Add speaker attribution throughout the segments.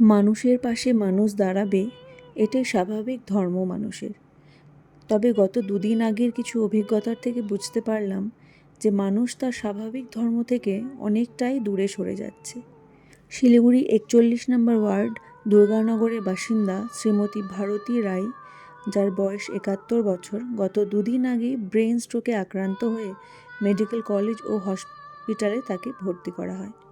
Speaker 1: মানুষের পাশে মানুষ দাঁড়াবে, এটাই স্বাভাবিক ধর্ম মানুষের। তবে গত দুদিন আগের কিছু অভিজ্ঞতার থেকে বুঝতে পারলাম যে মানুষ তার স্বাভাবিক ধর্ম থেকে অনেকটাই দূরে সরে যাচ্ছে। শিলিগুড়ি একচল্লিশ নম্বর ওয়ার্ড, দুর্গানগরের বাসিন্দা শ্রীমতী ভারতী রায়, যার বয়স একাত্তর বছর, গত দুদিন আগে ব্রেন স্ট্রোকে আক্রান্ত হয়ে মেডিকেল কলেজ ও হসপিটালে তাকে ভর্তি করা হয়।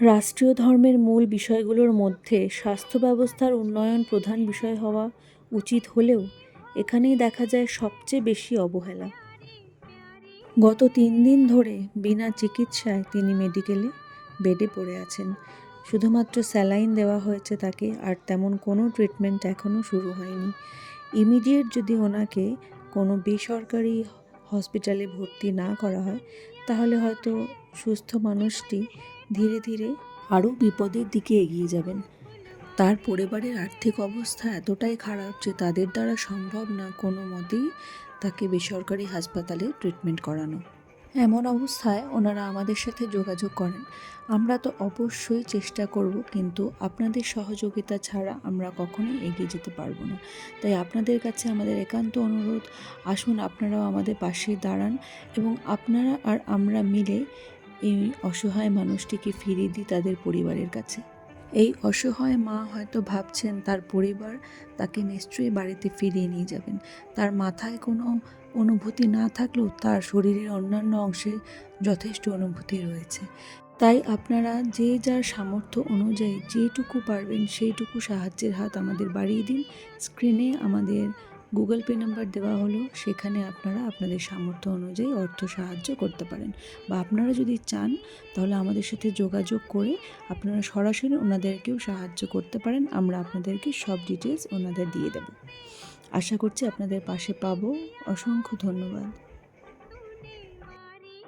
Speaker 1: রাষ্ট্রীয় ধর্মের মূল বিষয়গুলোর মধ্যে স্বাস্থ্য ব্যবস্থার উন্নয়ন প্রধান বিষয় হওয়া উচিত হলেও এখানেই দেখা যায় সবচেয়ে বেশি অবহেলা। গত তিন দিন ধরে বিনা চিকিৎসায় তিনি মেডিকেলে বেডে পড়ে আছেন। শুধুমাত্র স্যালাইন দেওয়া হয়েছে তাকে, আর তেমন কোনো ট্রিটমেন্ট এখনও শুরু হয়নি। ইমিডিয়েট যদি ওনাকে কোনো বেসরকারি হসপিটালে ভর্তি না করা হয়, তাহলে হয়তো সুস্থ মানুষটি ধীরে ধীরে আরও বিপদের দিকে এগিয়ে যাবেন। তার পরিবারের আর্থিক অবস্থা এতটাই খারাপ যে তাদের দ্বারা সম্ভব না কোনো মতেই তাকে বেসরকারি হাসপাতালে ট্রিটমেন্ট করানো। এমন অবস্থায় ওনারা আমাদের সাথে যোগাযোগ করেন। আমরা তো অবশ্যই চেষ্টা করব, কিন্তু আপনাদের সহযোগিতা ছাড়া আমরা কখনোই এগিয়ে যেতে পারব না। তাই আপনাদের কাছে আমাদের একান্ত অনুরোধ, আসুন আপনারাও আমাদের পাশে দাঁড়ান এবং আপনারা আর আমরা মিলে এই অসহায় মানুষটিকে ফিরিয়ে দিই তাদের পরিবারের কাছে। এই অসহায় মা হয়তো ভাবছেন তার পরিবার তাকে নিশ্চয়ই বাড়িতে ফিরিয়ে নিয়ে যাবেন। তার মাথায় কোনো অনুভূতি না থাকলেও তার শরীরের অন্যান্য অংশে যথেষ্ট অনুভূতি রয়েছে। তাই আপনারা যে যার সামর্থ্য অনুযায়ী যেটুকু পারবেন সেইটুকু সাহায্যের হাত আমাদের বাড়িয়ে দিন। স্ক্রিনে আমাদের গুগল পে নাম্বার দেওয়া হলো, সেখানে আপনারা আপনাদের সামর্থ্য অনুযায়ী অর্থ সাহায্য করতে পারেন। বা আপনারা যদি চান, তাহলে আমাদের সাথে যোগাযোগ করে আপনারা সরাসরি ওনাদেরকেও সাহায্য করতে পারেন, আমরা আপনাদেরকে সব ডিটেলস ওনাদের দিয়ে দেব। আশা করছি আপনাদের পাশে পাবো। অসংখ্য ধন্যবাদ।